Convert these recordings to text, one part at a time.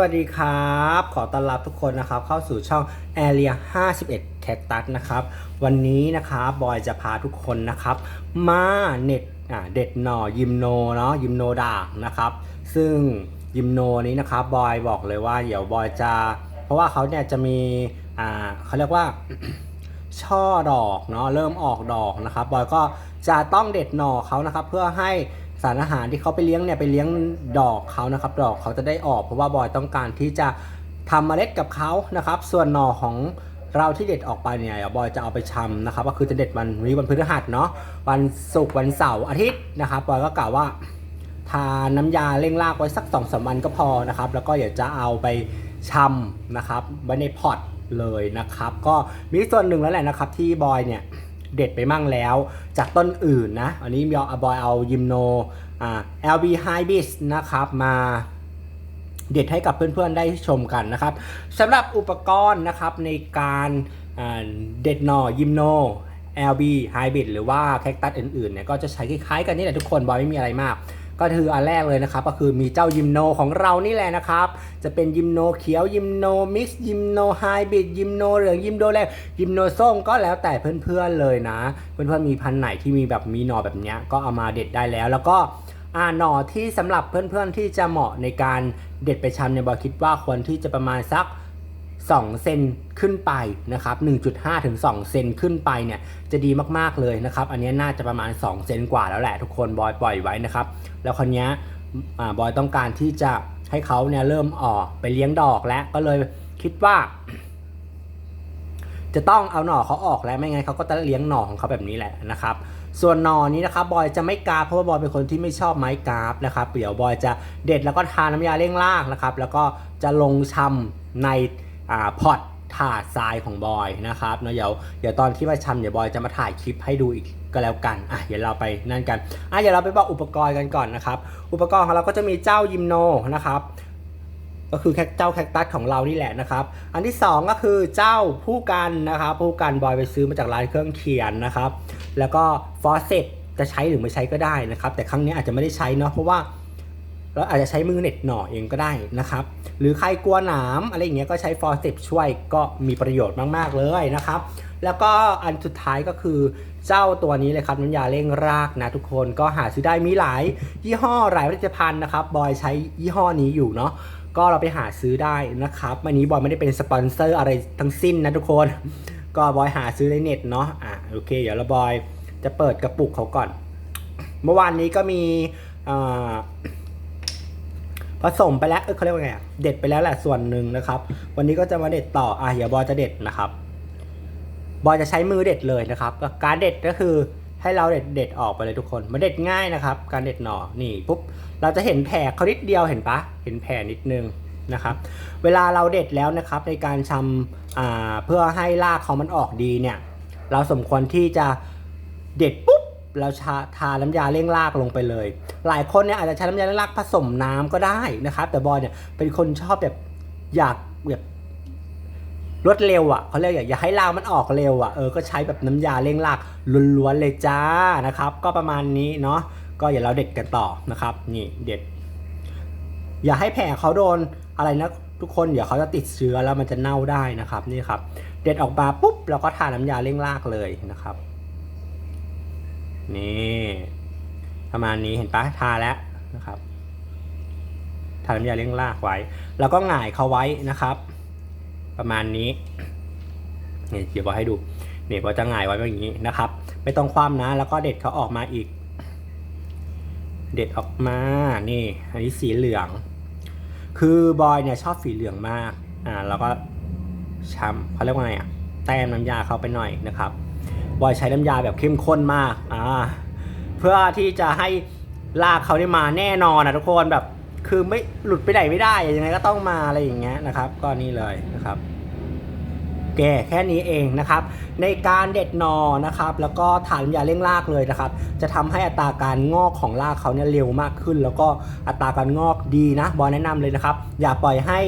วัสดีครับ ขอต้อนรับทุกคนนะครับ เข้าสู่ช่อง Area 51 Cactus นะครับ วันนี้นะครับบอยจะพาทุกคนนะครับ มาเน็ตอ่าเด็ดหน่อยิมโนเนาะยิมโนด่างนะครับ ซึ่งยิมโนนี้นะครับบอยบอกเลยว่าเดี๋ยวบอยจะ เพราะว่าเขาเนี่ยจะมีอ่าเขาเรียกว่าช่อดอกเนาะเริ่มออกดอกนะครับบอยก็จะต้องเด็ดหน่อเขานะครับ เพื่อให้ สารอาหารที่เขาไปเลี้ยงเนี่ยไปเลี้ยงดอกเขานะครับ ดอกเขาจะได้ออกเพราะว่าบอยต้องการที่จะทำเมล็ดกับเขานะครับ ส่วนหน่อของเราที่เด็ดออกไปเนี่ยบอยจะเอาไปชำนะครับ ก็คือจะเด็ดวันวันนี้วันพฤหัสเนาะวันศุกร์วันเสาร์อาทิตย์นะครับบอยก็กล่าวว่าทาน้ำยาเร่งรากไว้สักสองสามวันก็พอนะครับ แล้วก็เดี๋ยวจะเอาไปชำนะครับไว้ในพอตเลยนะครับ ก็มีส่วนหนึ่งแล้วแหละนะครับที่บอยเนี่ย เด็ดไปมั่งแล้ว จากต้นอื่นนะ อันนี้บอาบอยเอายิมโนอ่า LB Hybis นะครับมาเด็ดให้กับเพื่อนๆได้ชมกันนะครับสำหรับอุปกรณ์นะครับในการเด็ดหน่อยิมโน LB Hybrid หรือว่าแคคตัสอื่นๆเนี่ยก็จะใช้คล้ายๆกันนี่แหละทุกคนบอยไม่มีอะไรมาก ก็คืออันแรกเลยนะครับก็คือมีเจ้ายิมโนของเรานี่แหละนะครับ จะเป็นยิมโนเขียวยิมโนมิกซ์ยิมโนไฮบริดยิมโนเหลืองยิมโนแดงยิมโนส้มก็แล้วแต่เพื่อนๆเลยนะ เพื่อนๆมีพันธุ์ไหนที่มีแบบมีหน่อแบบเนี้ยก็เอามาเด็ดได้แล้ว แล้วก็อ่าหน่อที่สำหรับเพื่อนๆที่จะเหมาะในการเด็ดไปชำเนี่ยบอคิดว่าควรที่จะประมาณสัก 2 เซนขึ้นไปนะครับ1.5 ถึง 2 เซนขึ้นไปเนี่ยจะดีมากๆเลยนะครับ อันนี้น่าจะประมาณ 2 เซนกว่าแล้วแหละทุกคนบอยปล่อยไว้นะครับ แล้วคนนี้บอยต้องการที่จะให้เขาเนี่ยเริ่มออกไปเลี้ยงดอกแล้วก็เลยคิดว่า จะต้องเอาหน่อเขาออกแล้วไม่งั้นเขาก็จะเลี้ยงหน่อของเขาแบบนี้แหละนะครับ ส่วนหน่อนี้นะครับบอยจะไม่กราฟเพราะว่าบอยเป็นคนที่ไม่ชอบไม้กราฟนะครับเดี๋ยวบอยจะเด็ดแล้วก็ทาน้ำยาเร่งรากนะครับ แล้วก็จะลงชำใน อ่าพอตถาดทรายของบอยนะครับเนาะเดี๋ยวเดี๋ยวตอนที่มาชำเดี๋ยวบอยจะมาถ่ายคลิปให้ดูอีกก็แล้วกันอะเดี๋ยวเราไปนั่นกันอะเดี๋ยวเราไปบอกอุปกรณ์กันก่อนนะครับ อุปกรณ์ของเราก็จะมีเจ้ายิมโนนะครับ ก็คือแคเจ้าแคคตัสของเรานี่แหละนะครับ อันที่ 2 ก็คือเจ้าผู้กันนะครับ ผู้กันบอยไปซื้อมาจากร้านเครื่องเขียนนะครับ แล้วก็ฟอสเซตจะใช้หรือไม่ใช้ก็ได้นะครับ แต่ครั้งนี้อาจจะไม่ได้ใช้เนาะเพราะว่า เราอาจจะใช้มือเน็ตหน่อเองก็ได้นะครับ หรือใครกลัวหนามอะไรอย่างเงี้ยก็ใช้ฟอสเซตช่วยก็มีประโยชน์มากๆเลยนะครับ แล้วก็อันสุดท้ายก็คือเจ้าตัวนี้เลยครับน้ำยาเร่งรากนะทุกคนก็หาซื้อได้มีหลายยี่ห้อหลายผลิตภัณฑ์นะครับบอยใช้ยี่ห้อนี้อยู่เนาะก็เราไปหาซื้อได้นะครับวันนี้บอยไม่ได้เป็นสปอนเซอร์อะไรทั้งสิ้นนะทุกคน ก็บอยหาซื้อในเน็ตเนาะอะโอเค เดี๋ยวเราบอยจะเปิดกระปุกเขาก่อน เมื่อวานนี้ก็มีอ่า สมไปแล้วเออเขาเรียกว่าไงเด็ดไปแล้วแหละส่วนหนึ่งนะครับ วันนี้ก็จะมาเด็ดต่ออะเดี๋ยวบอยจะเด็ดนะครับ บอยจะใช้มือเด็ดเลยนะครับ การเด็ดก็คือให้เราเด็ดเด็ดออกไปเลยทุกคนมันเด็ดง่ายนะครับ การเด็ดหน่อนี่ปุ๊บเราจะเห็นแผลเขานิดเดียวเห็นปะเห็นแผลนิดนึงนะครับ เวลาเราเด็ดแล้วนะครับ ในการชำอ่าเพื่อให้รากเขามันออกดีเนี่ย เราสมควรที่จะเด็ดปุ๊บ เราชาทาน้ำยาเร่งรากลงไปเลย หลายคนเนี่ยอาจจะใช้น้ำยาเร่งรากผสมน้ำก็ได้นะครับ แต่บอยเนี่ยเป็นคนชอบแบบอยากแบบรวดเร็วอะเขาเรียกอย่าอย่าให้รากมันออกเร็วอะเออก็ใช้แบบน้ำยาเร่งรากล้วนๆเลยจ้านะครับ ก็ประมาณนี้เนาะก็อย่าเราเด็ดกันต่อนะครับ นี่เด็ด อย่าให้แผลเขาโดนอะไรนะทุกคนเดี๋ยวเขาจะติดเชื้อแล้วมันจะเน่าได้นะครับนี่ครับ เด็ดออกมาปุ๊บเราก็ทาน้ำยาเร่งรากเลยนะครับ นี่ประมาณนี้เห็นปะทาแล้วนะครับทาน้ำยาเร่งรากไว้ แล้วก็หงายเขาไว้นะครับ ประมาณนี้นี่เดี๋ยวบอกให้ดูนี่พอจะหงายไว้แบบนี้นะครับ ไม่ต้องคว่ำนะ แล้วก็เด็ดเขาออกมาอีก เด็ดออกมานี่ อันนี้สีเหลือง คือบอยเนี่ยชอบสีเหลืองมากอ่าแล้วก็ช้ำเขาเรียกว่าไงอะแต้มน้ำยาเข้าไปหน่อยนะครับ บอยใช้น้ำยาแบบเข้มข้นมากอ่าเพื่อที่จะให้ลากเขาได้มาแน่นอนนะทุกคนแบบคือไม่หลุดไปไหนไม่ได้อะยังไงก็ต้องมาอะไรอย่างเงี้ยนะครับ ก็นี่เลยนะครับแก่แค่นี้เองนะครับ ในการเด็ดนอนะครับ แล้วก็ฐานยาเร่งรากเลยนะครับ จะทำให้อัตราการงอกของรากเขาเนี่ยเร็วมากขึ้น แล้วก็อัตราการงอกดีนะ บอยแนะนำเลยนะครับ อย่าปล่อยให้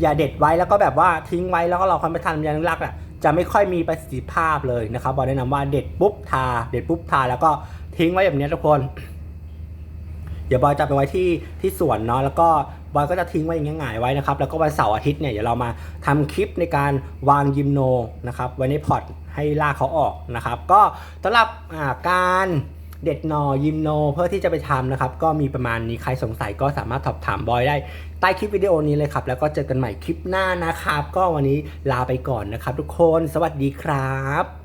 อย่าเด็ดไว้แล้วก็แบบว่าทิ้งไว้แล้วก็รอความไปทานยาเร่งรากอะ จะไม่ค่อยมีประสิทธิภาพเลยนะครับบอกแนะนำว่าเด็ดปุ๊บทา เด็ดปุ๊บทาแล้วก็ทิ้งไว้แบบนี้ทุกคน เดี๋ยวบอยจะไปไว้ที่ที่สวนเนาะแล้วก็บอยก็จะทิ้งไว้อย่างง่ายหงายไว้นะครับ แล้วก็วันเสาร์อาทิตย์เนี่ยเดี๋ยวเรามาทำคลิปในการวางยิมโนนะครับไว้ในพอร์ตให้ลากเขาออกนะครับ ก็สำหรับการ เด็ดนอยิมโน เพื่อที่จะไปทำนะครับ ก็มีประมาณนี้ใครสงสัยก็สามารถสอบถามบอยได้ใต้คลิปวิดีโอนี้เลยครับ แล้วก็เจอกันใหม่คลิปหน้านะครับ ก็วันนี้ลาไปก่อนนะครับ ทุกคน สวัสดีครับ